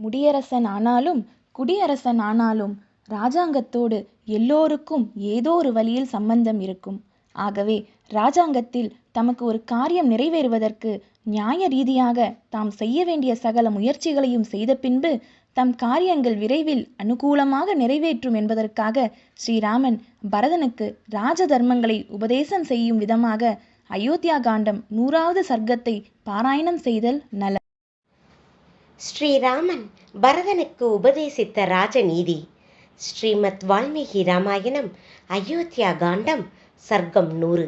முடியரசன் ஆனாலும் குடியரசன் ஆனாலும் ராஜாங்கத்தோடு எல்லோருக்கும் ஏதோ ஒரு வழியில் சம்பந்தம் இருக்கும். ஆகவே ராஜாங்கத்தில் தமக்கு ஒரு காரியம் நிறைவேறுவதற்கு நியாய ரீதியாக தாம் செய்ய வேண்டிய சகல முயற்சிகளையும் செய்த பின்பு தம் காரியங்கள் விரைவில் அனுகூலமாக நிறைவேற்றும் என்பதற்காக ஸ்ரீராமன் பரதனுக்கு ராஜ தர்மங்களை உபதேசம் செய்யும் விதமாக அயோத்தியா காண்டம் நூறாவது சர்க்கத்தை பாராயணம் செய்தல் நல ஸ்ரீராமன் பரதனுக்கு உபதேசித்த ராஜநீதி. ஸ்ரீமத் வால்மீகி ராமாயணம் அயோத்தியா காண்டம் சர்க்கம் நூறு.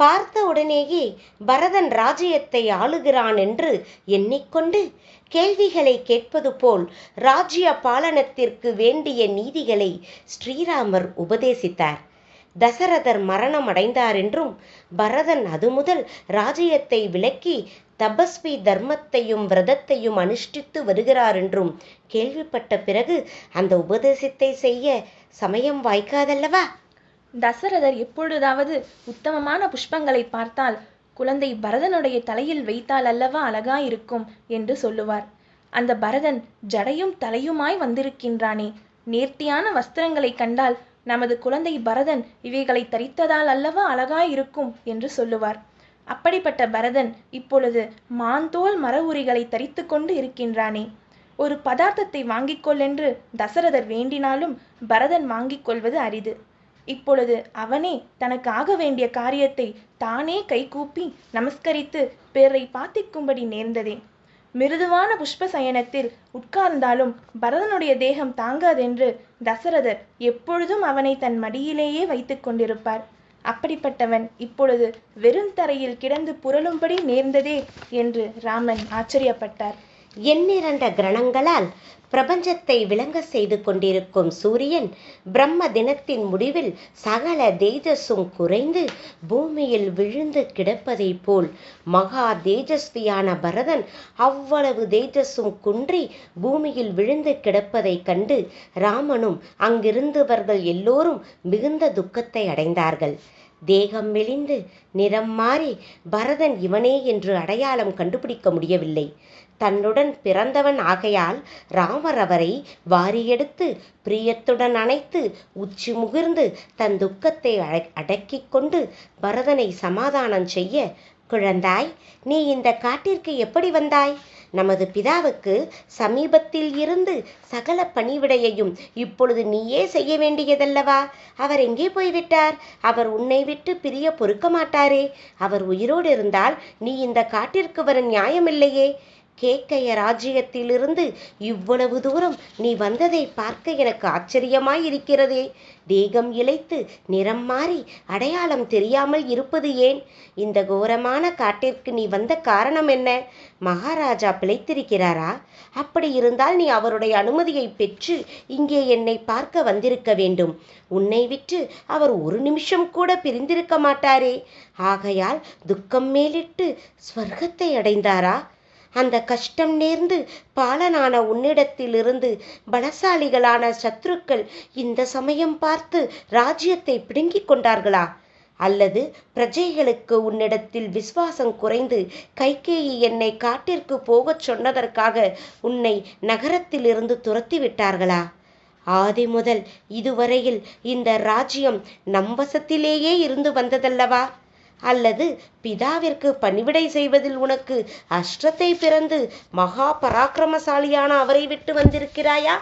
பார்த்த உடனேயே பரதன் ராஜ்யத்தை ஆளுகிறான் என்று எண்ணிக்கொண்டு கேள்விகளை கேட்பது போல் ராஜ்ய பாலனத்திற்கு வேண்டிய நீதிகளை ஸ்ரீராமர் உபதேசித்தார். தசரதர் மரணம் அடைந்தார் என்றும் பரதன் அது முதல் ராஜ்யத்தை விலக்கி தபஸ்வி தர்மத்தையும் விரதத்தையும் அனுஷ்டித்து வருகிறார் என்றும் கேள்விப்பட்ட பிறகு அந்த உபதேசத்தை செய்ய சமயம் வாய்க்காதல்லவா? தசரதர் எப்பொழுதாவது உத்தமமான புஷ்பங்களை பார்த்தால் குழந்தை பரதனுடைய தலையில் வைத்தால் அல்லவா அழகாயிருக்கும் என்று சொல்லுவார். அந்த பரதன் ஜடையும் தலையுமாய் வந்திருக்கின்றானே. நேர்த்தியான வஸ்திரங்களை கண்டால் நமது குழந்தை பரதன் இவைகளை தரித்ததால் அல்லவா அழகாயிருக்கும் என்று சொல்லுவார். அப்படிப்பட்ட பரதன் இப்பொழுது மாந்தோல் மர உரிகளை தரித்து கொண்டு இருக்கின்றானே. ஒரு பதார்த்தத்தை வாங்கிக் கொள்ளென்று தசரதர் வேண்டினாலும் பரதன் வாங்கிக் கொள்வது அரிது. இப்பொழுது அவனே தனக்கு ஆக வேண்டிய காரியத்தை தானே கைகூப்பி நமஸ்கரித்து பிறரை பார்த்திக்கும்படி நேர்ந்ததே. மிருதுவான புஷ்ப சயனத்தில் உட்கார்ந்தாலும் பரதனுடைய தேகம் தாங்காதென்று தசரதர் எப்பொழுதும் அவனை தன் மடியிலேயே வைத்துக் கொண்டிருப்பார். அப்படிப்பட்டவன் இப்பொழுது வெறும் தரையில் கிடந்து புரளும்படி நேர்ந்ததே என்று ராமன் ஆச்சரியப்பட்டார். எண்ணிரண்ட கிரணங்களால் பிரபஞ்சத்தை விளங்க செய்து கொண்டிருக்கும் சூரியன் பிரம்ம தினத்தின் முடிவில் சகல தேஜஸும் குறைந்து பூமியில் விழுந்து கிடப்பதைப் போல் மகா தேஜஸ்வியான பரதன் அவ்வளவு தேஜஸும் குன்றி பூமியில் விழுந்து கிடப்பதைக் கண்டு ராமனும் அங்கிருந்தவர்கள் எல்லோரும் மிகுந்த துக்கத்தை அடைந்தார்கள். தேகம் மெலிந்து நிறம் மாறி பரதன் இவனே என்று அடையாளம் கண்டுபிடிக்க முடியவில்லை. தன்னுடன் பிறந்தவன் ஆகையால் ராமர் அவரை வாரியெடுத்து பிரியத்துடன் அணைத்து உச்சி முகிர்ந்து தன் துக்கத்தை அடக்கிக் கொண்டு பரதனை சமாதானம் செய்ய குழந்தாய் நீ இந்த காட்டிற்கு எப்படி வந்தாய்? நமது பிதாவுக்கு சமீபத்தில் இருந்து சகல பணிவிடையையும் இப்பொழுது நீயே செய்ய வேண்டியதல்லவா? அவர் எங்கே போய்விட்டார்? அவர் உன்னை விட்டு பிரிய பொறுக்க மாட்டாரே. அவர் உயிரோடு இருந்தால் நீ இந்த காட்டிற்கு வர நியாயமில்லையே. கேக்கைய ராஜ்யத்திலிருந்து இவ்வளவு தூரம் நீ வந்ததை பார்க்க எனக்கு ஆச்சரியமாய் இருக்கிறதே தேகம் இழைத்து நிறம் மாறி அடையாளம் தெரியாமல் இருப்பது ஏன்? இந்த கோரமான காட்டிற்கு நீ வந்த காரணம் என்ன? மகாராஜா பிழைத்திருக்கிறாரா? அப்படி இருந்தால் நீ அவருடைய அனுமதியை பெற்று இங்கே என்னை பார்க்க வந்திருக்க வேண்டும். உன்னை விட்டு அவர் ஒரு நிமிஷம் கூட பிரிந்திருக்க மாட்டாரே. ஆகையால் துக்கம் மேலிட்டு ஸ்வர்க்கத்தை அடைந்தாரா? அந்த கஷ்டம் நேர்ந்து பாலனான உன்னிடத்திலிருந்து பலசாலிகளான சத்ருக்கள் இந்த சமயம் பார்த்து ராஜ்யத்தை பிடுங்கிக் கொண்டார்களா? அல்லது பிரஜைகளுக்கு உன்னிடத்தில் விசுவாசம் குறைந்து கைகேயி என்னை காட்டிற்கு போகச் சொன்னதற்காக உன்னை நகரத்திலிருந்து துரத்தி விட்டார்களா ஆதி முதல் இதுவரையில் இந்த ராஜ்யம் நம்பசத்திலேயே இருந்து வந்ததல்லவா? அல்லது பிதாவிற்கு பணிவிடை செய்வதில் உனக்கு அஷ்டத்தை பிறந்து மகா பராக்கிரமசாலியான அவரை விட்டு வந்திருக்கிறாயா?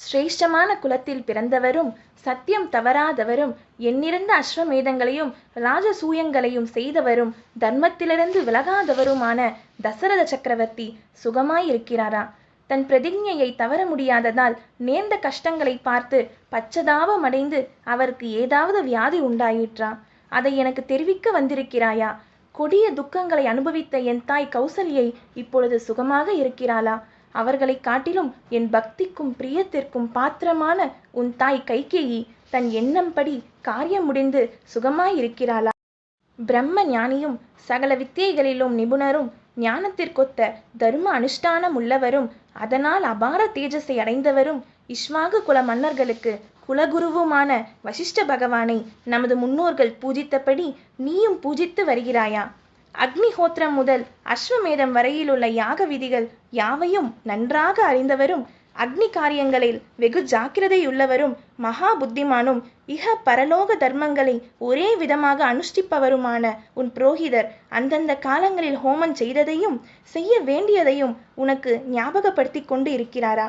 சிரேஷ்டமான குலத்தில் பிறந்தவரும் சத்தியம் தவறாதவரும் எண்ணிறந்த அஸ்வமேதங்களையும் ராஜசூயங்களையும் செய்தவரும் தர்மத்திலிருந்து விலகாதவருமான தசரத சக்கரவர்த்தி சுகமாயிருக்கிறாரா? தன் பிரதிஜையை தவற முடியாததால் நேர்ந்த கஷ்டங்களை பார்த்து பச்சதாபமடைந்து அவருக்கு ஏதாவது வியாதி உண்டாயிற்றா? அதை எனக்கு தெரிவிக்க வந்திருக்கிறாயா? கொடிய துக்கங்களை அனுபவித்த என் தாய் கௌசல்யை இப்பொழுது சுகமாக இருக்கிறாளா? அவர்களை காட்டிலும் என் பக்திக்கும் பிரியத்திற்கும் பாத்திரமான உன் தாய் கைகேயி தன் எண்ணம்படி காரியம் முடிந்து சுகமாயிருக்கிறாளா? பிரம்ம ஞானியும் சகல வித்தியைகளிலும் நிபுணரும் ஞானத்திற்கொத்த தர்ம அனுஷ்டானம் உள்ளவரும் அதனால் அபார தேஜஸை அடைந்தவரும் இஷ்வாகு குல மன்னர்களுக்கு குலகுருவுமான வசிஷ்ட பகவானை நமது முன்னோர்கள் பூஜித்தபடி நீயும் பூஜித்து வருகிறாயா. அக்னிஹோத்திரம் முதல் அஸ்வமேதம் வரையிலுள்ள யாக விதிகள் யாவையும் நன்றாக அறிந்தவரும் அக்னி காரியங்களில் வெகு ஜாக்கிரதையுள்ளவரும் மகா புத்திமானும் இக பரலோக தர்மங்களை ஒரே விதமாக அனுஷ்டிப்பவருமான உன் புரோகிதர் அந்தந்த காலங்களில் ஹோமம் செய்ததையும் செய்ய வேண்டியதையும் உனக்கு ஞாபகப்படுத்தி கொண்டு இருக்கிறாரா.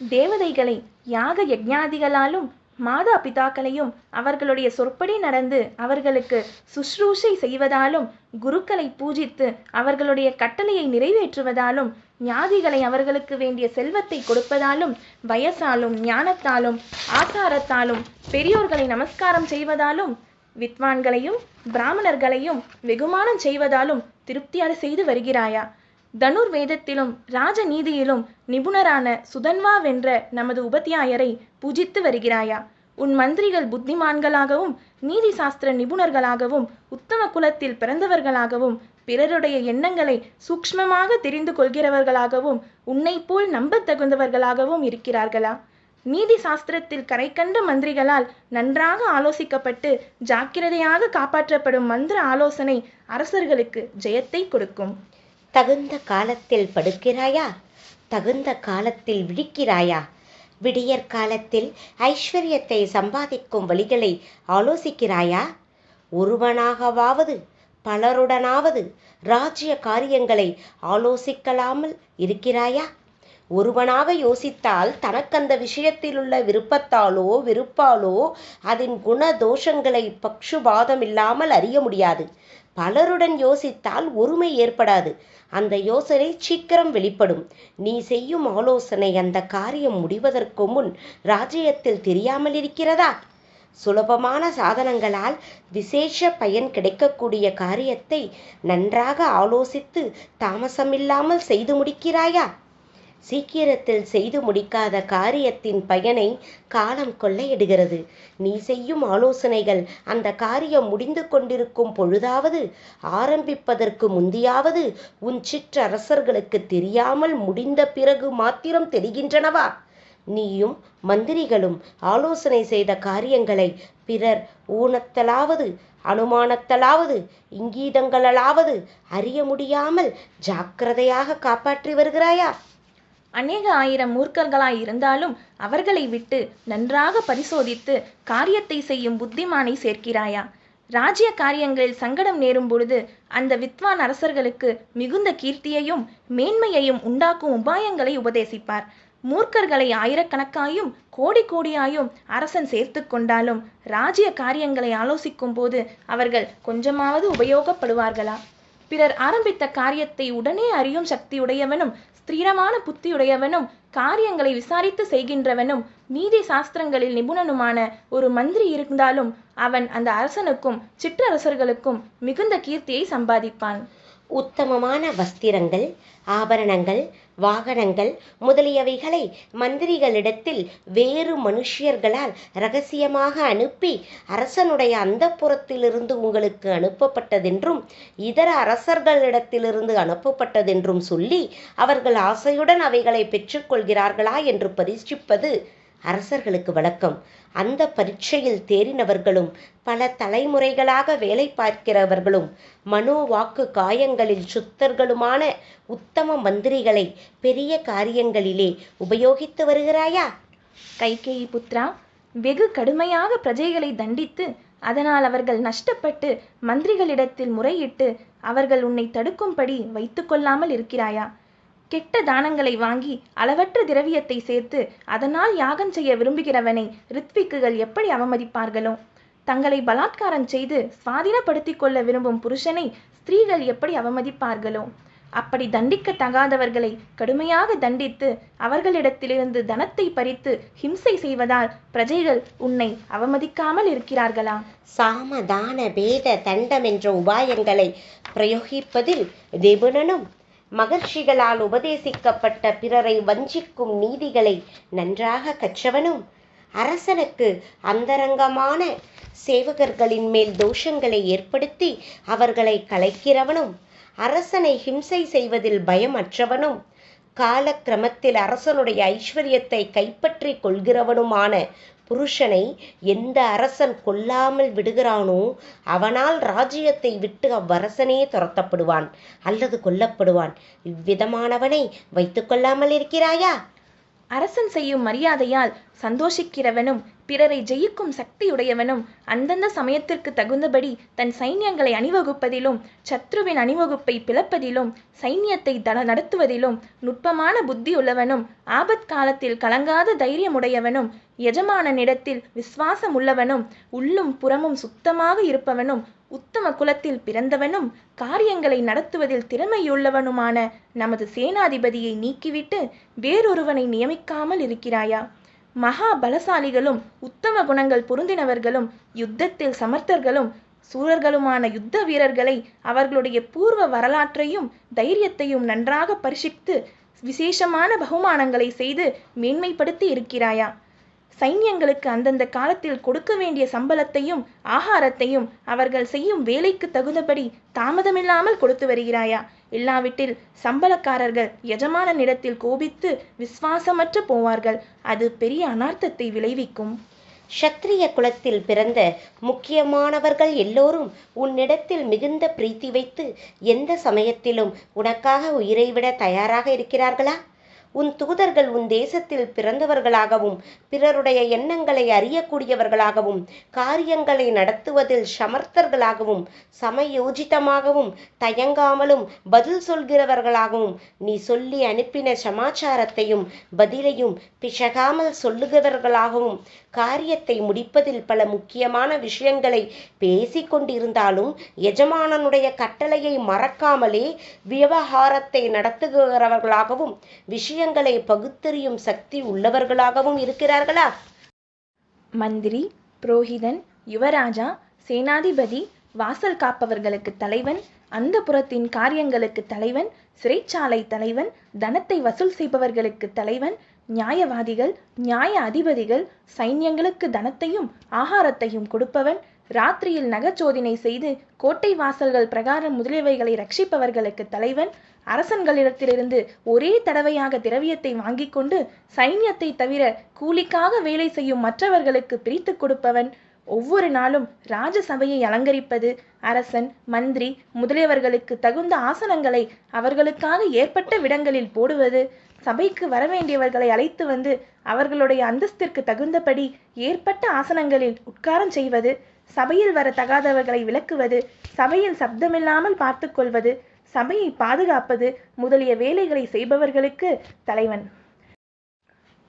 தேவதைகளை யாக யஜ்ஞாதிகளாலும் மாதா பிதாக்களையும் அவர்களுடைய சொற்படி நடந்து அவர்களுக்கு சுஷ்ரூஷை செய்வதாலும் குருக்களை பூஜித்து அவர்களுடைய கட்டளையை நிறைவேற்றுவதாலும் ஞாதிகளை அவர்களுக்கு வேண்டிய செல்வத்தை கொடுப்பதாலும் வயசாலும் ஞானத்தாலும் ஆசாரத்தாலும் பெரியோர்களை நமஸ்காரம் செய்வதாலும் வித்வான்களையும் பிராமணர்களையும் வெகுமானம் செய்வதாலும் திருப்தியாக செய்து வருகிறாயா? தனுர் வேதத்திலும் ராஜநீதியிலும் நிபுணரான சுதன்வா வென்ற நமது உபத்தியாயரை பூஜித்து வருகிறாயா? உன் மந்திரிகள் புத்திமான்களாகவும் நீதி சாஸ்திர நிபுணர்களாகவும் உத்தம குலத்தில் பிறந்தவர்களாகவும் பிறருடைய எண்ணங்களை சூக்ஷ்மமாக தெரிந்து கொள்கிறவர்களாகவும் உன்னை போல் நம்பத்தகுந்தவர்களாகவும் இருக்கிறார்களா? நீதி சாஸ்திரத்தில் கரைக்கண்ட மந்திரிகளால் நன்றாக ஆலோசிக்கப்பட்டு ஜாக்கிரதையாக காப்பாற்றப்படும் மந்திர ஆலோசனை அரசர்களுக்கு ஜெயத்தை கொடுக்கும். தகுந்த காலத்தில் படுக்கிறாயா? தகுந்த காலத்தில் விழிக்கிறாயா? விடியற் காலத்தில் ஐஸ்வர்யத்தை சம்பாதிக்கும் வழிகளை ஆலோசிக்கிறாயா? ஒருவனாகவாவது பலருடனாவது ராஜ்ய காரியங்களை ஆலோசிக்கலாமல் இருக்கிறாயா? ஒருவனாக யோசித்தால் தனக்கந்த விஷயத்திலுள்ள விருப்பத்தாலோ விருப்பாலோ அதன் குண தோஷங்களை பக்ஷுபாதம் இல்லாமல் அறிய முடியாது. பலருடன் யோசித்தால் ஒருமை ஏற்படாது. அந்த யோசனை சீக்கிரம் வெளிப்படும். நீ செய்யும் ஆலோசனை அந்த காரியம் முடிவதற்கு முன் ராஜ்யத்தில் தெரியாமல் இருக்கிறதா? சுலபமான சாதனங்களால் விசேஷ பயன் கிடைக்கக்கூடிய காரியத்தை நன்றாக ஆலோசித்து தாமசமில்லாமல் செய்து முடிக்கிறாயா? சீக்கிரத்தில் செய்து முடிக்காத காரியத்தின் பயனை காலம் கொள்ளையிடுகிறது. நீ செய்யும் ஆலோசனைகள் அந்த காரியம் முடிந்து கொண்டிருக்கும் பொழுதாவது ஆரம்பிப்பதற்கு முந்தியாவது உன் சிற்றரசர்களுக்கு தெரியாமல் முடிந்த பிறகு மாத்திரம் தெரிகின்றனவா? நீயும் மந்திரிகளும் ஆலோசனை செய்த காரியங்களை பிறர் ஊனத்தலாவது அனுமானத்தலாவது இங்கீதங்களாவது அறிய முடியாமல் ஜாக்கிரதையாக காப்பாற்றி வருகிறாயா? அநேக ஆயிரம் மூர்க்கர்களாய் இருந்தாலும் அவர்களை விட்டு நன்றாக பரிசோதித்து காரியத்தை செய்யும் புத்திமானை சேர்க்கிறாயா? ராஜ்ய காரியங்களில் சங்கடம் நேரும் பொழுது அந்த வித்வான் அரசர்களுக்கு மிகுந்த கீர்த்தியையும் மேன்மையையும் உண்டாக்கும் உபாயங்களை உபதேசிப்பார். மூர்க்கர்களை ஆயிரக்கணக்காயும் கோடி கோடியாயும் அரசன் சேர்த்து கொண்டாலும் ராஜ்ய காரியங்களை ஆலோசிக்கும் போது அவர்கள் கொஞ்சமாவது உபயோகப்படுவார்களா? பிறர் ஆரம்பித்த காரியத்தை உடனே அறியும் சக்தியுடையவனும் ஸ்திரமான புத்தியுடையவனும் காரியங்களை விசாரித்து செய்கின்றவனும் நீதி சாஸ்திரங்களில் நிபுணனுமான ஒரு மந்திரி இருந்தாலும் அவன் அந்த அரசனுக்கும் சிற்றரசர்களுக்கும் மிகுந்த கீர்த்தியை சம்பாதிப்பான். உத்தமமான வஸ்திரங்கள் ஆபரணங்கள் வாகனங்கள் முதலியவைகளை மந்திரிகளிடத்தில் வேறு மனுஷியர்களால் ரகசியமாக அனுப்பி அரசனுடைய அந்தப்புறத்திலிருந்து உங்களுக்கு அனுப்பப்பட்டதென்றும் இதர அரசர்களிடத்திலிருந்து அனுப்பப்பட்டதென்றும் சொல்லி அவர்கள் ஆசையுடன் அவைகளை பெற்றுக்கொள்கிறார்களா என்று பரீட்சிப்பது அரசர்களுக்கு வழக்கம் அந்த பரீட்சையில் தேறினவர்களும் பல தலைமுறைகளாக வேலை பார்க்கிறவர்களும் மனோ வாக்கு காயங்களில் சுத்தர்களுமான உத்தம மந்திரிகளை பெரிய காரியங்களிலே உபயோகித்து வருகிறாயா? கைகேயி புத்ரா வெகு கடுமையாக பிரஜைகளை தண்டித்து அதனால் அவர்கள் நஷ்டப்பட்டு மந்திரிகளிடத்தில் முறையிட்டு அவர்கள் உன்னை தடுக்கும்படி வைத்துக்கொள்ளாமல் இருக்கிறாயா? கெட்ட தானங்களை வாங்கி அளவற்ற திரவியத்தை சேர்த்து அதனால் யாகம் செய்ய விரும்புகிறவனை ரித்விக்குகள் எப்படி அவமதிப்பார்களோ? தங்களை பலாத்காரம் செய்து சுவாதீனப்படுத்திக் கொள்ள விரும்பும் புருஷனை ஸ்திரீகள் எப்படி அவமதிப்பார்களோ? அப்படி தண்டிக்க தகாதவர்களை கடுமையாக தண்டித்து அவர்களிடத்திலிருந்து தனத்தை பறித்து ஹிம்சை செய்வதால் பிரஜைகள் உன்னை அவமதிக்காமல் இருக்கிறார்களா? சாமதான பேத தண்டம் என்ற உபாயங்களை பிரயோகிப்பதில் நிபுணனும் மகர்ஷிகளால் உபதேசிக்கப்பட்ட பிறரை வஞ்சிக்கும் நீதிகளை நன்றாக கற்றவனும் அரசனுக்கு அந்தரங்கமான சேவகர்களின் மேல் தோஷங்களை ஏற்படுத்தி அவர்களை கலைக்கிறவனும் அரசனை ஹிம்சை செய்வதில் பயமற்றவனும் காலக்கிரமத்தில் அரசனுடைய ஐஸ்வர்யத்தை கைப்பற்றி கொள்கிறவனுமான புருஷனை எந்த அரசன் கொல்லாமல் விடுகிறானோ அவனால் ராஜ்யத்தை விட்டு அவ்வரசனே துரத்தப்படுவான் அல்லது கொல்லப்படுவான். இவ்விதமானவனை வைத்துக்கொள்ளாமல் இருக்கிறாயா? அரசன் செய்யும் மரியாதையால் சந்தோஷிக்கிறவனும் பிறரை ஜெயிக்கும் சக்தியுடையவனும் அந்தந்த சமயத்திற்கு தகுந்தபடி தன் சைன்யங்களை அணிவகுப்பதிலும் சத்ருவின் அணிவகுப்பை பிளப்பதிலும் சைன்யத்தை தட நடத்துவதிலும் நுட்பமான புத்தியுள்ளவனும் ஆபத்காலத்தில் கலங்காத தைரியமுடையவனும் எஜமானனிடத்தில் விசுவாசம் உள்ளவனும் உள்ளும் புறமும் சுத்தமாக இருப்பவனும் உத்தம குலத்தில் பிறந்தவனும் காரியங்களை நடத்துவதில் திறமையுள்ளவனுமான நமது சேனாதிபதியை நீக்கிவிட்டு வேறொருவனை நியமிக்காமல் இருக்கிறாயா? மகா பலசாலிகளும் உத்தம குணங்கள் பொருந்தினவர்களும் யுத்தத்தில் சமர்த்தர்களும் சூரர்களுமான யுத்த வீரர்களை அவர்களுடைய பூர்வ வரலாற்றையும் தைரியத்தையும் நன்றாக பரிசித்து விசேஷமான பகுமானங்களை செய்து மேன்மைப்படுத்தி இருக்கிறாயா? சைன்யங்களுக்கு அந்தந்த காலத்தில் கொடுக்க வேண்டிய சம்பளத்தையும் ஆகாரத்தையும் அவர்கள் செய்யும் வேலைக்கு தகுந்தபடி தாமதமில்லாமல் கொடுத்து வருகிறாயா? இல்லாவிட்டில் சம்பளக்காரர்கள் எஜமானனிடத்தில் கோபித்து விசுவாசமற்று போவார்கள். அது பெரிய அனார்த்தத்தை விளைவிக்கும். க்ஷத்திரிய குலத்தில் பிறந்த முக்கியமானவர்கள் எல்லோரும் உன்னிடத்தில் மிகுந்த பிரீத்தி வைத்து எந்த சமயத்திலும் உனக்காக உயிரை விட தயாராக இருக்கிறார்களா? உன் தூதர்கள் உன் தேசத்தில் பிறந்தவர்களாகவும் பிறருடைய எண்ணங்களை அறியக்கூடியவர்களாகவும் காரியங்களை நடத்துவதில் சமர்த்தர்களாகவும் சமயோஜிதமாகவும் தயங்காமலும் பதில் சொல்கிறவர்களாகவும் நீ சொல்லி அனுப்பின சமாச்சாரத்தையும் பதிலையும் பிசகாமல் சொல்லுகிறவர்களாகவும் காரியத்தை முடிப்பதில் பல முக்கியமான விஷயங்களை பேசிக்கொண்டிருந்தாலும் எஜமானனுடைய கட்டளையை மறக்காமலே விவகாரத்தை நடத்துகிறவர்களாகவும் விஷயங்களை பகுத்தறியும் சக்தி உள்ளவர்களாகவும் இருக்கிறார்களா? மந்திரி புரோகிதன் யுவராஜா சேனாதிபதி வாசல் காப்பவர்களுக்கு தலைவன் அந்த புறத்தின் காரியங்களுக்கு தலைவன் சிறைச்சாலை தலைவன் தனத்தை வசூல் செய்பவர்களுக்கு தலைவன் நியாயவாதிகள் நியாய அதிபதிகள் சைன்யங்களுக்கு தனத்தையும் ஆகாரத்தையும் கொடுப்பவன் ராத்திரியில் நகச்சோதனை செய்து கோட்டை வாசல்கள் பிரகாரம் முதலியவைகளை ரட்சிப்பவர்களுக்கு தலைவன். அரசன்களிடத்திலிருந்து ஒரே தடவையாக திரவியத்தை வாங்கிக் கொண்டு சைன்யத்தை தவிர கூலிக்காக வேலை செய்யும் மற்றவர்களுக்கு பிரித்து கொடுப்பவன். ஒவ்வொரு நாளும் ராஜசபையை அலங்கரிப்பது அரசன் மந்திரி முதலியவர்களுக்கு தகுந்த ஆசனங்களை அவர்களுக்காக ஏற்பட்ட விடங்களில் போடுவது. சபைக்கு வரவேண்டியவர்களை அழைத்து வந்து அவர்களுடைய அந்தஸ்திற்கு தகுந்தபடி ஏற்பட்ட ஆசனங்களில் உட்காரம் செய்வது. சபையில் வர தகாதவர்களை விளக்குவது சபையில் சப்தமில்லாமல் பார்த்து கொள்வது சபையை பாதுகாப்பது முதலிய வேலைகளை செய்பவர்களுக்கு தலைவன்.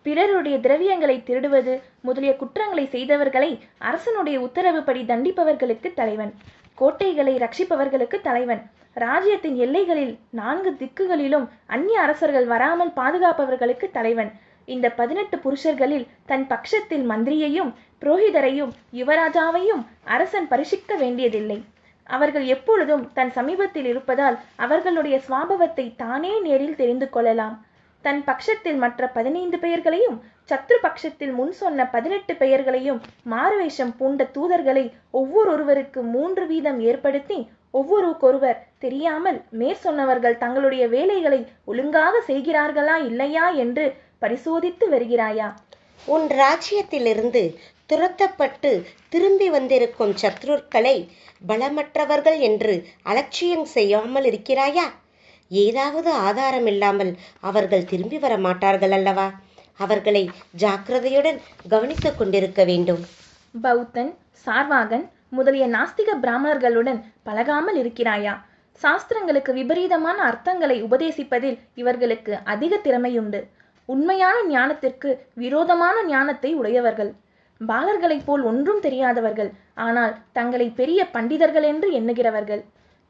பிறருடைய திரவியங்களை திருடுவது முதலிய குற்றங்களை செய்தவர்களை அரசனுடைய உத்தரவுப்படி தண்டிப்பவர்களுக்கு தலைவன். கோட்டைகளை ரட்சிப்பவர்களுக்கு தலைவன். ராஜ்யத்தின் எல்லைகளில் நான்கு திக்குகளிலும் அந்நிய அரசர்கள் வராமல் பாதுகாப்பவர்களுக்கு தலைவன். இந்த பதினெட்டு புருஷர்களில் தன் பட்சத்தில் மந்திரியையும் புரோகிதரையும் யுவராஜாவையும் அரசன் பரிசிக்க வேண்டியதில்லை. அவர்கள் எப்பொழுதும் தன் சமீபத்தில் இருப்பதால் அவர்களுடைய சுவாபவத்தை தானே நேரில் தெரிந்து கொள்ளலாம். தன் பட்சத்தில் மற்ற பதினைந்து பெயர்களையும் சத்ரு பட்சத்தில் முன் சொன்ன பதினெட்டு பெயர்களையும் மாறுவேஷம் பூண்ட தூதர்களை ஒவ்வொருவருக்கு மூன்று வீதம் ஏற்படுத்தி ஒவ்வொருவருக்கொருவர் தெரியாமல் மேற் சொன்னவர்கள் தங்களுடைய வேலைகளை ஒழுங்காக செய்கிறார்களா இல்லையா என்று பரிசோதித்து வருகிறாயா? உன் ராஜ்யத்திலிருந்து துரத்தப்பட்டு திரும்பி வந்திருக்கும் சத்ருக்களை பலமற்றவர்கள் என்று அலட்சியம் செய்யாமல் இருக்கிறாயா? ஏதாவது ஆதாரம் இல்லாமல் அவர்கள் திரும்பி வர மாட்டார்கள் அல்லவா? அவர்களை ஜாக்கிரதையுடன் கவனித்துக் கொண்டிருக்க வேண்டும். பௌத்தன் சார்வாகன் முதலிய நாஸ்திக பிராமணர்களுடன் பழகாமல் இருக்கிறாயா? சாஸ்திரங்களுக்கு விபரீதமான அர்த்தங்களை உபதேசிப்பதில் இவர்களுக்கு அதிக திறமையுண்டு. உண்மையான ஞானத்திற்கு விரோதமான ஞானத்தை உடையவர்கள். பாலர்களைப் போல் ஒன்றும் தெரியாதவர்கள் ஆனால் தங்களை பெரிய பண்டிதர்கள் என்று எண்ணுகிறவர்கள்.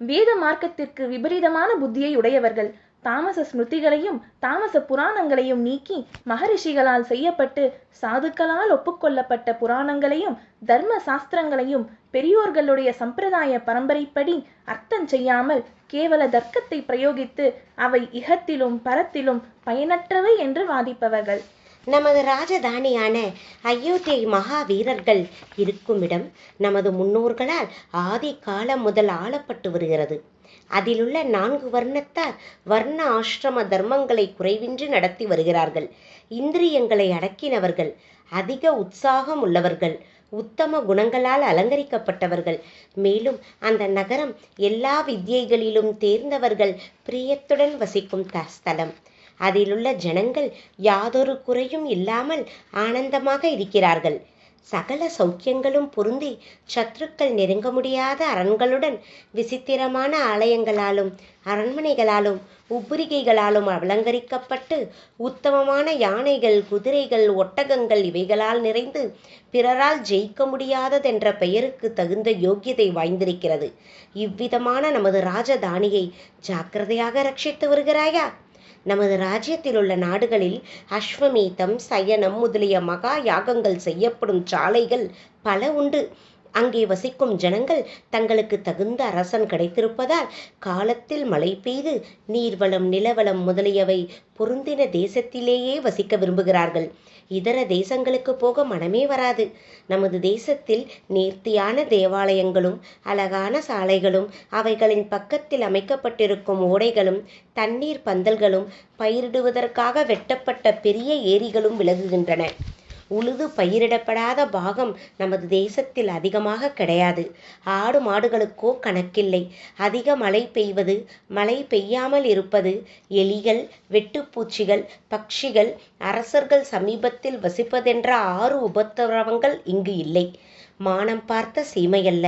வேத மார்க்கத்திற்கு விபரீதமான புத்தியை உடையவர்கள் தாமச ஸ்மிருதிகளையும் தாமச புராணங்களையும் நீக்கி மகரிஷிகளால் செய்யப்பட்டு சாதுக்களால் ஒப்புக்கொள்ளப்பட்ட புராணங்களையும் தர்ம சாஸ்திரங்களையும் பெரியோர்களுடைய சம்பிரதாய பரம்பரைப்படி அர்த்தம் செய்யாமல் கேவல தர்க்கத்தை பிரயோகித்து அவை இகத்திலும் பரத்திலும் பயனற்றவை என்று வாதிப்பவர்கள். நமது ராஜதானியான அயோத்தியை மகாவீரர்கள் இருக்குமிடம் நமது முன்னோர்களால் ஆதி காலம் முதல் ஆளப்பட்டு வருகிறது. அதிலுள்ள நான்கு வர்ணத்தார் வர்ண ஆசிரம தர்மங்களை குறைவின்றி நடத்தி வருகிறார்கள். இந்திரியங்களை அடக்கினவர்கள் அதிக உற்சாகம் உள்ளவர்கள் உத்தம குணங்களால் அலங்கரிக்கப்பட்டவர்கள். மேலும் அந்த நகரம் எல்லா வித்யைகளிலும் தேர்ந்தவர்கள் பிரியத்துடன் வசிக்கும் த ஸ்தலம். அதிலுள்ள ஜனங்கள் யாதொரு குறையும் இல்லாமல் ஆனந்தமாக இருக்கிறார்கள். சகல சௌக்கியங்களும் பொருந்தி சத்ருக்கள் நெருங்க முடியாத அரண்களுடன் விசித்திரமான ஆலயங்களாலும் அரண்மனைகளாலும் உப்புரிகைகளாலும் அலங்கரிக்கப்பட்டு உத்தமமான யானைகள் குதிரைகள் ஒட்டகங்கள் இவைகளால் நிறைந்து பிறரால் ஜெயிக்க முடியாததென்ற பெயருக்கு தகுந்த யோக்கியதை வாய்ந்திருக்கிறது. இவ்விதமான நமது ராஜதானியை ஜாக்கிரதையாக ரட்சித்து வருகிறாயா? நமது ராஜ்யத்தில் உள்ள நாடுகளில் அஸ்வமேதம் சயனம் முதலிய மகா யாகங்கள் செய்யப்படும் சாலைகள் பல உண்டு. அங்கே வசிக்கும் ஜனங்கள் தங்களுக்கு தகுந்த அரசன் கிடைத்திருப்பதால் காலத்தில் மழை பெய்து நீர்வளம் நிலவளம் முதலியவை பொருந்தின தேசத்திலேயே வசிக்க விரும்புகிறார்கள். இதர தேசங்களுக்கு போக மனமே வராது. நமது தேசத்தில் நேர்த்தியான தேவாலயங்களும் அழகான சாலைகளும் அவைகளின் பக்கத்தில் அமைக்கப்பட்டிருக்கும் ஓடைகளும் தண்ணீர் பந்தல்களும் பயிரிடுவதற்காக வெட்டப்பட்ட பெரிய ஏரிகளும் விலகுகின்றன உழுது பயிரிடப்படாத பாகம் நமது தேசத்தில் அதிகமாக கிடையாது. ஆடு மாடுகளுக்கோ கணக்கில்லை. அதிக மழை பெய்வது மழை பெய்யாமல் இருப்பது எலிகள் வெட்டுப்பூச்சிகள் பட்சிகள் அரசர்கள் சமீபத்தில் வசிப்பதென்ற ஆறு உபத்திரவங்கள் இங்கு இல்லை. மானம் பார்த்த சீமையல்ல.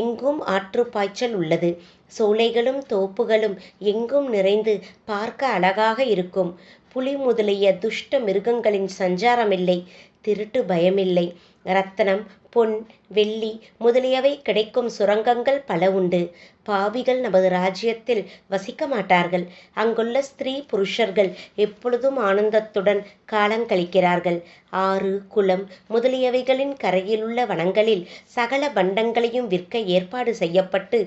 எங்கும் ஆற்றுப்பாய்ச்சல் உள்ளது. சோலைகளும் தோப்புகளும் எங்கும் நிறைந்து பார்க்க அழகாக இருக்கும். புலி முதலிய துஷ்ட மிருகங்களின் சஞ்சாரமில்லை. திருட்டு பயமில்லை. ரத்தனம் பொன் வெள்ளி முதலியவை கிடைக்கும் சுரங்கங்கள் பல உண்டு. பாவிகள் நமது ராஜ்யத்தில் வசிக்க மாட்டார்கள். அங்குள்ள ஸ்திரீ புருஷர்கள் எப்பொழுதும் ஆனந்தத்துடன் காலங்கழிக்கிறார்கள் ஆறு குளம் முதலியவைகளின் கரையிலுள்ள வனங்களில் சகல பண்டங்களையும் விற்க ஏற்பாடு செய்யப்பட்டு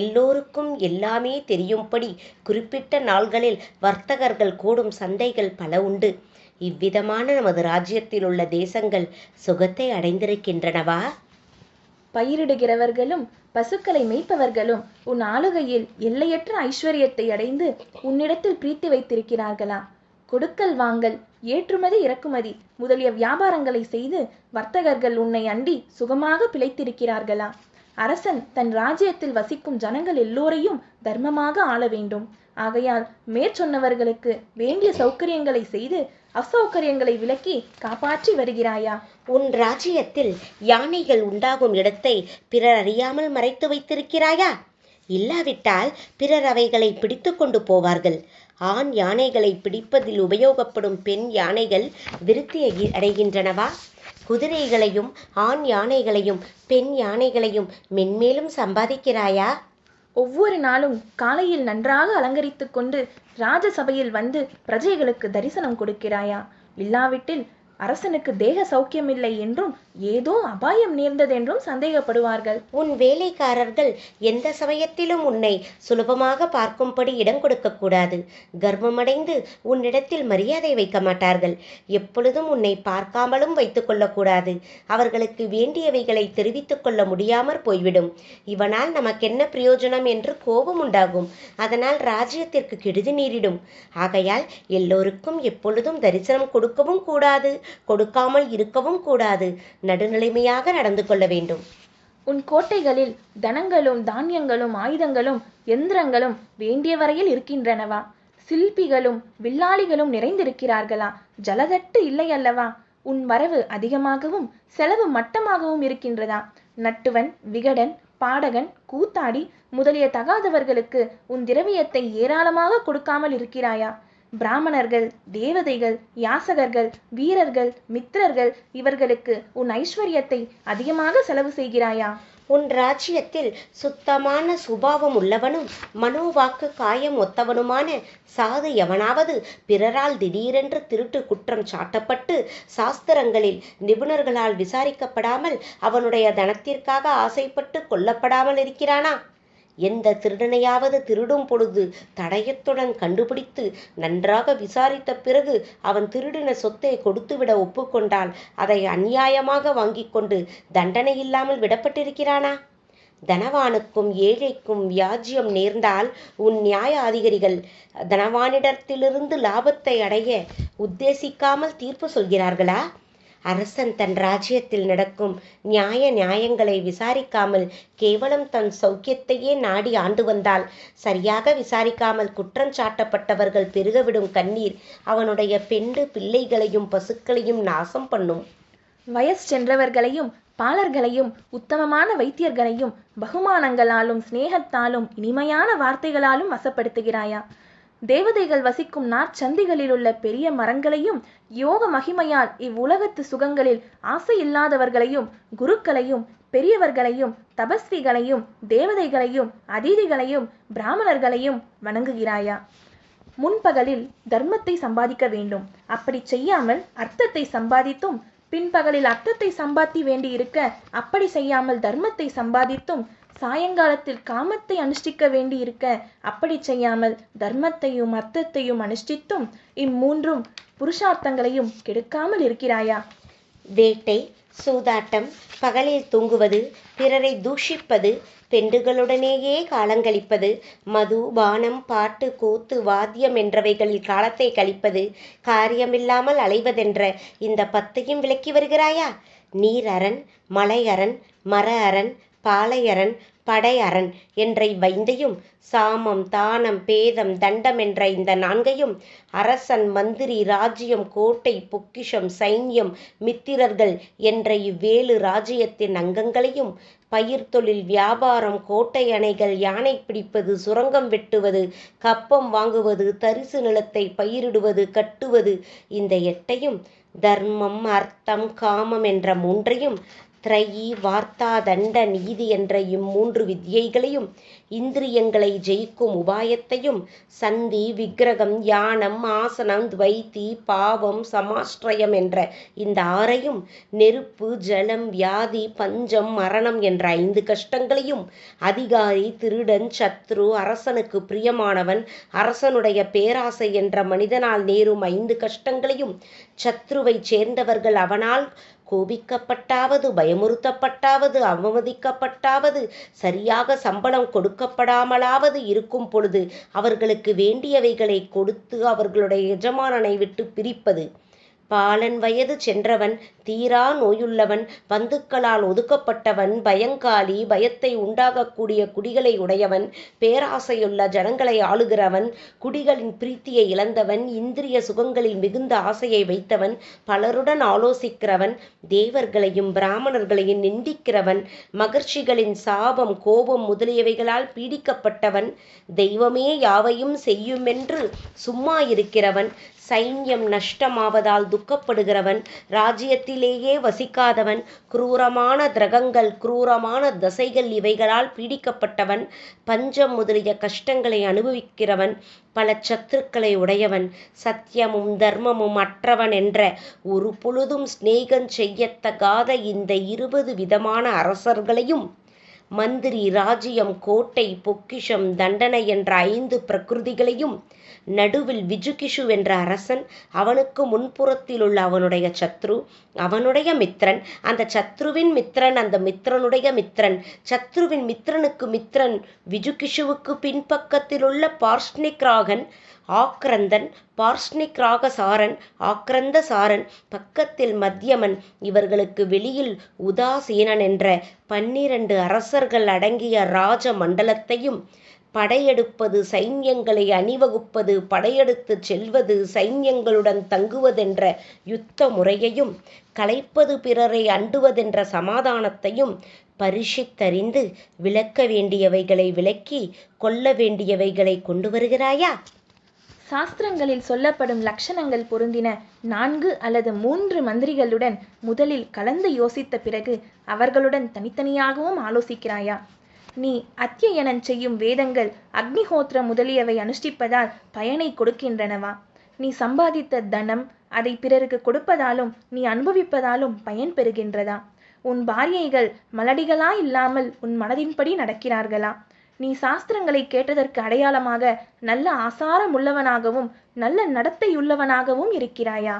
எல்லோருக்கும் எல்லாமே தெரியும்படி குறிப்பிட்ட நாள்களில் வர்த்தகர்கள் கூடும் சந்தைகள் பல உண்டு. இவ்விதமான நமது ராஜ்யத்தில் உள்ள தேசங்கள் சுகத்தை அடைந்திருக்கின்றனவா? பயிரிடுகிறவர்களும் பசுக்களை மேய்ப்பவர்களும் உன் ஆளுகையில் எல்லையற்ற ஐஸ்வர்யத்தை அடைந்து உன்னிடத்தில் பிரீத்தி வைத்திருக்கிறார்களா? கொடுக்கல் வாங்கல் ஏற்றுமதி இறக்குமதி முதலிய வியாபாரங்களை செய்து வர்த்தகர்கள் உன்னை அண்டி சுகமாக பிழைத்திருக்கிறார்களா? அரசன் தன் ராஜ்யத்தில் வசிக்கும் ஜனங்கள் எல்லோரையும் தர்மமாக ஆள வேண்டும். ஆகையால் மேற்சொன்னவர்களுக்கு வேண்டிய சௌகரியங்களை செய்து அசௌகரியங்களை விலக்கி காப்பாற்றி வருகிறாயா? உன் ராஜ்யத்தில் யானைகள் உண்டாகும் இடத்தை பிறர் அறியாமல் மறைத்து வைத்திருக்கிறாயா? இல்லாவிட்டால் பிறர் அவைகளை பிடித்து கொண்டு போவார்கள். ஆண் யானைகளை பிடிப்பதில் உபயோகப்படும் பெண் யானைகள் விருத்தி அடைகின்றனவா? குதிரைகளையும் ஆண் யானைகளையும் பெண் யானைகளையும் மென்மேலும் சம்பாதிக்கிறாயா? ஒவ்வொரு நாளும் காலையில் நன்றாக அலங்கரித்துக் கொண்டு ராஜசபையில் வந்து பிரஜைகளுக்கு தரிசனம் கொடுக்கிறாயா? இல்லாவிட்டில் அரசனுக்கு தேக சௌக்கியமில்லை என்றும் ஏதோ அபாயம் நேர்ந்ததென்றும் சந்தேகப்படுவார்கள். உன் வேலைக்காரர்கள் எந்த சமயத்திலும் உன்னை சுலபமாக பார்க்கும்படி இடம் கொடுக்கக்கூடாது கர்வமடைந்து உன்னிடத்தில் மரியாதை வைக்க மாட்டார்கள். எப்பொழுதும் உன்னை பார்க்காமலும் வைத்துக் கொள்ளக்கூடாது அவர்களுக்கு வேண்டியவைகளை தெரிவித்துக் கொள்ள முடியாமற் போய்விடும். இவனால் நமக்கென்ன பிரயோஜனம் என்று கோபம் உண்டாகும். அதனால் ராஜ்யத்திற்கு கெடுதி நீரிடும். ஆகையால் எல்லோருக்கும் எப்பொழுதும் தரிசனம் கொடுக்கவும் கூடாது. கொடுக்காமல் இருக்கவும் கூடாது. நடுநிலைமையாக நடந்து கொள்ள வேண்டும். உன் கோட்டைகளில் தனங்களும் தானியங்களும் ஆயுதங்களும் எந்திரங்களும் வேண்டிய வரையில் இருக்கின்றனவா? சில்பிகளும் வில்லாளிகளும் நிறைந்திருக்கிறார்களா? ஜலதட்டு இல்லை அல்லவா உன் வரவு அதிகமாகவும் செலவு மட்டமாகவும் இருக்கின்றதா? நட்டுவன் விகடன் பாடகன் கூத்தாடி முதலிய தகாதவர்களுக்கு உன் திரவியத்தை ஏராளமாக கொடுக்காமல் இருக்கிறாயா? பிராமணர்கள் தேவதைகள் யாசகர்கள் வீரர்கள் மித்திரர்கள் இவர்களுக்கு உன் ஐஸ்வர்யத்தை அதிகமாக செலவு செய்கிறாயா? உன் ராஜ்யத்தில் சுத்தமான சுபாவம் உள்ளவனும் மனோவாக்கு காயம் ஒத்தவனுமான சாது எவனாவது பிறரால் திடீரென்று திருட்டு குற்றம் சாட்டப்பட்டு சாஸ்திரங்களில் நிபுணர்களால் விசாரிக்கப்படாமல் அவனுடைய தனத்திற்காக ஆசைப்பட்டு கொல்லப்படாமல் இருக்கிறானா? எந்த திருடனையாவது திருடும் பொழுது தடயத்துடன் கண்டுபிடித்து நன்றாக விசாரித்த பிறகு அவன் திருடின சொத்தை கொடுத்துவிட ஒப்புக்கொண்டால் அதை அநியாயமாக வாங்கிக் கொண்டு தண்டனை இல்லாமல் விடப்பட்டிருக்கிறானா? தனவானுக்கும் ஏழைக்கும் வியாஜ்யம் நேர்ந்தால் உன் நியாய அதிகாரிகள் தனவானிடத்திலிருந்து லாபத்தை அடைய உத்தேசிக்காமல் தீர்ப்பு சொல்கிறார்களா? அரசன் தன் ராஜ்யத்தில் நடக்கும் நியாய நியாயங்களை விசாரிக்காமல் கேவலம் தன் சௌக்கியத்தையே நாடி ஆண்டு வந்தால் சரியாக விசாரிக்காமல் குற்றம் சாட்டப்பட்டவர்கள் பெருகவிடும் கண்ணீர் அவனுடைய பெண்டு பிள்ளைகளையும் பசுக்களையும் நாசம் பண்ணும். வயசு சென்றவர்களையும் பாலர்களையும் உத்தமமான வைத்தியர்களையும் பகுமானங்களாலும் சிநேகத்தாலும் இனிமையான வார்த்தைகளாலும் வசப்படுத்துகிறாயா? தேவதைகள் வசிக்கும் நாற்சந்திகளில் உள்ள பெரிய மரங்களையும் யோக மகிமையால் இவ்வுலகத்து சுகங்களில் ஆசை இல்லாதவர்களையும் குருக்களையும் பெரியவர்களையும் தபஸ்விகளையும் தேவதைகளையும் அதிதிகளையும் பிராமணர்களையும் வணங்குகிறாயா? முன்பகலில் தர்மத்தை சம்பாதிக்க வேண்டும். அப்படி செய்யாமல் அர்த்தத்தை சம்பாதித்தும் பின்பகலில் அர்த்தத்தை சம்பாத்தி வேண்டி இருக்க அப்படி செய்யாமல் தர்மத்தை சம்பாதித்தும் சாயங்காலத்தில் காமத்தை அனுஷ்டிக்க வேண்டி இருக்க அப்படி செய்யாமல் தர்மத்தையும் அர்த்தத்தையும் அனுஷ்டித்தும் இம்மூன்றும் புருஷார்த்தங்களையும் கெடுக்காமல் இருக்கிறாயா? வேட்டை சூதாட்டம் பகலில் தூங்குவது பிறரை தூஷிப்பது பெண்டுகளுடனேயே காலங்கழிப்பது மது பானம் பாட்டு கூத்து வாத்தியம் என்றவைகளில் காலத்தை கழிப்பது காரியமில்லாமல் அலைவதென்ற இந்த பத்தையும் விளக்கி வருகிறாயா? நீர் அரண் மலை அரண் மர அரண் பாளையரன் படையரன் என்ற இவ்வைந்தையும் சாமம் தானம் பேதம் தண்டம் என்ற இந்த நான்கையும் அரசன் மந்திரி ராஜ்யம் கோட்டை பொக்கிஷம் சைன்யம் மித்திரர்கள் என்ற இவ்வேழு ராஜ்யத்தின் அங்கங்களையும் பயிர் தொழில் வியாபாரம் கோட்டை அணைகள் யானை பிடிப்பது சுரங்கம் வெட்டுவது கப்பம் வாங்குவது தரிசு நிலத்தை பயிரிடுவது கட்டுவது இந்த எட்டையும் தர்மம் அர்த்தம் காமம் என்ற மூன்றையும் திரையி வார்த்தா தண்ட நீதி என்ற இம்மூன்று வித்யைகளையும் இந்திரியங்களை ஜெயிக்கும் உபாயத்தையும் சந்தி விக்கிரகம் யானம் ஆசனம் துவைத்தி பாவம் சமாஸ்ட்ரயம் என்ற இந்த ஆறையும் நெருப்பு ஜலம் வியாதி பஞ்சம் மரணம் என்ற ஐந்து கஷ்டங்களையும் அதிகாரி திருடன் சத்ரு அரசனுக்கு பிரியமானவன் அரசனுடைய பேராசை என்ற மனிதனால் நேரும் ஐந்து கஷ்டங்களையும் சத்ருவைச் சேர்ந்தவர்கள் அவனால் கோபிக்கப்பட்டாவது பயமுறுத்தப்பட்டாவது அவமதிக்கப்பட்டாவது சரியாக சம்பளம் கொடுக்கப்படாமலாவது இருக்கும் பொழுது அவர்களுக்கு வேண்டியவைகளை கொடுத்து அவர்களுடைய எஜமானனை விட்டு பிரிப்பது. பாலன் வயது சென்றவன் தீரா நோயுள்ளவன் பந்துக்களால் ஒதுக்கப்பட்டவன் பயங்காலி பயத்தை உண்டாகக்கூடிய குடிகளை உடையவன் பேராசையுள்ள ஜனங்களை ஆளுகிறவன் குடிகளின் பிரீத்தியை இழந்தவன் இந்திரிய சுகங்களில் மிகுந்த ஆசையை வைத்தவன் பலருடன் ஆலோசிக்கிறவன் தேவர்களையும் பிராமணர்களையும் நிந்திக்கிறவன் மகர்ஷிகளின் சாபம் கோபம் முதலியவைகளால் பீடிக்கப்பட்டவன் தெய்வமே யாவையும் செய்யுமென்று சும்மா இருக்கிறவன் சைன்யம் நஷ்டமாவதால் துக்கப்படுகிறவன் ராஜ்யத்திலேயே வசிக்காதவன் குரூரமான திரகங்கள் குரூரமான தசைகள் இவைகளால் பீடிக்கப்பட்டவன் பஞ்சம் முதலிய கஷ்டங்களை அனுபவிக்கிறவன் பல சத்துருக்களை உடையவன் சத்தியமும் தர்மமும் அற்றவன் என்ற ஒரு பொழுதும் சிநேகம் செய்யத்தகாத இந்த இருபது விதமான அரசர்களையும் மந்திரி ராஜ்யம் கோட்டை பொக்கிஷம் தண்டனை என்ற ஐந்து பிரகிருதிகளையும் நடுவில் விஜுகிஷு என்ற அரசன் அவனுக்கு முன்புறத்தில் உள்ள அவனுடைய சத்ரு அவனுடைய மித்திரன் அந்த சத்ருவின் மித்திரன் அந்த மித்திரனுடைய மித்திரன் சத்ருவின் மித்திரனுக்கு மித்திரன் விஜுகிஷுவுக்கு பின்பக்கத்தில் உள்ள பார்ஷ்னிக்ராகன் ஆக்ரந்தன் பார்ஷ்னிக் ராகசாரன் ஆக்ரந்த சாரன் பக்கத்தில் மத்தியமன் இவர்களுக்கு வெளியில் உதாசீனன் என்ற பன்னிரண்டு அரசர்கள் அடங்கிய ராஜ மண்டலத்தையும் படையெடுப்பது சைன்யங்களை அணிவகுப்பது படையெடுத்து செல்வது சைன்யங்களுடன் தங்குவதென்ற யுத்த முறையையும் கலைப்பது பிறரை அண்டுவதென்ற சமாதானத்தையும் பரிசித்தறிந்து விளக்க வேண்டியவைகளை விளக்கி கொள்ள வேண்டியவைகளை கொண்டு வருகிறாயா? சாஸ்திரங்களில் சொல்லப்படும் லட்சணங்கள் பொருந்தின நான்கு அல்லது மூன்று மந்திரிகளுடன் முதலில் கலந்து யோசித்த பிறகு அவர்களுடன் தனித்தனியாகவும் ஆலோசிக்கிறாயா? நீ அத்தியனம் செய்யும் வேதங்கள் அக்னிஹோத்திர முதலியவை அனுஷ்டிப்பதால் பயனை கொடுக்கின்றனவா? நீ சம்பாதித்த தனம் அதை பிறருக்கு கொடுப்பதாலும் நீ அனுபவிப்பதாலும் பயன் பெறுகின்றதா? உன் பாரியைகள் மலடிகளா இல்லாமல் உன் மனதின்படி நடக்கிறார்களா? நீ சாஸ்திரங்களை கேட்டதற்கு அடையாளமாக நல்ல ஆசாரம் உள்ளவனாகவும் நல்ல நடத்தையுள்ளவனாகவும் இருக்கிறாயா?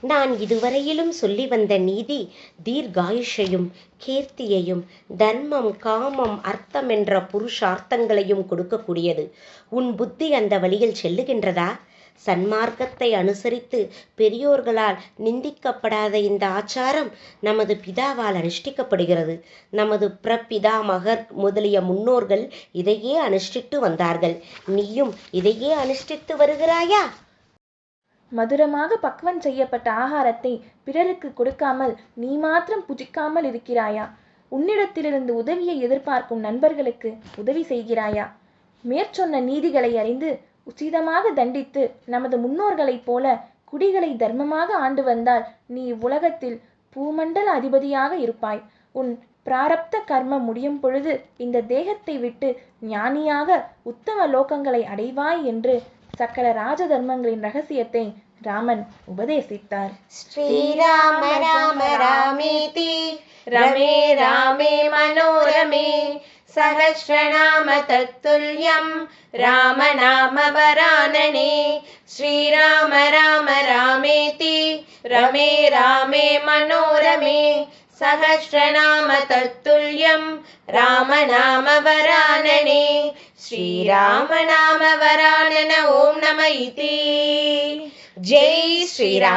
நான் இதுவரையிலும் சொல்லி வந்த நீதி தீர்காயுஷையும் கீர்த்தியையும் தர்மம் காமம் அர்த்தம் என்ற புருஷார்த்தங்களையும் கொடுக்கக்கூடியது. உன் புத்தி அந்த வழியில் செல்லுகின்றதா? சன்மார்க்கத்தை அனுசரித்து பெரியோர்களால் நிந்திக்கப்படாத இந்த ஆச்சாரம் நமது பிதாவால் அனுஷ்டிக்கப்படுகிறது. நமது பிரபிதாமகர் முதலிய முன்னோர்கள் இதையே அனுஷ்டித்து வந்தார்கள். நீயும் இதையே அனுஷ்டித்து வருகிறாயா? மதுரமாக பக்குவம் செய்யப்பட்ட ஆகாரத்தை பிறருக்கு கொடுக்காமல் நீ மாத்திரம் புஜிக்காமல் இருக்கிறாயா? உன்னிடத்திலிருந்து உதவியை எதிர்பார்க்கும் நண்பர்களுக்கு உதவி செய்கிறாயா? மேற்சொன்ன நீதிகளை அறிந்து உசிதமாக தண்டித்து நமது முன்னோர்களைப் போல குடிகளை தர்மமாக ஆண்டு வந்தால் நீ இவ்வுலகத்தில் பூமண்டல அதிபதியாக இருப்பாய். உன் பிராரப்த கர்மம் முடியும் பொழுது இந்த தேகத்தை விட்டு ஞானியாக உத்தம லோகங்களை அடைவாய் என்று சக்கர ராஜதர்மங்களின் ரகசியத்தை ராமன் உபதேசித்தார். ஸ்ரீராம ராம ராமேதி ரமே ராமே மனோரமே सहस्रनाम तत्तुल्यं राम नाम वरानने श्रीराम राम रामेति रमे रामे मनोरमे सहस्रनाम तत्तुल्यं राम नाम वरानने श्रीराम नाम वरानन ॐ नम इति। जय श्रीराम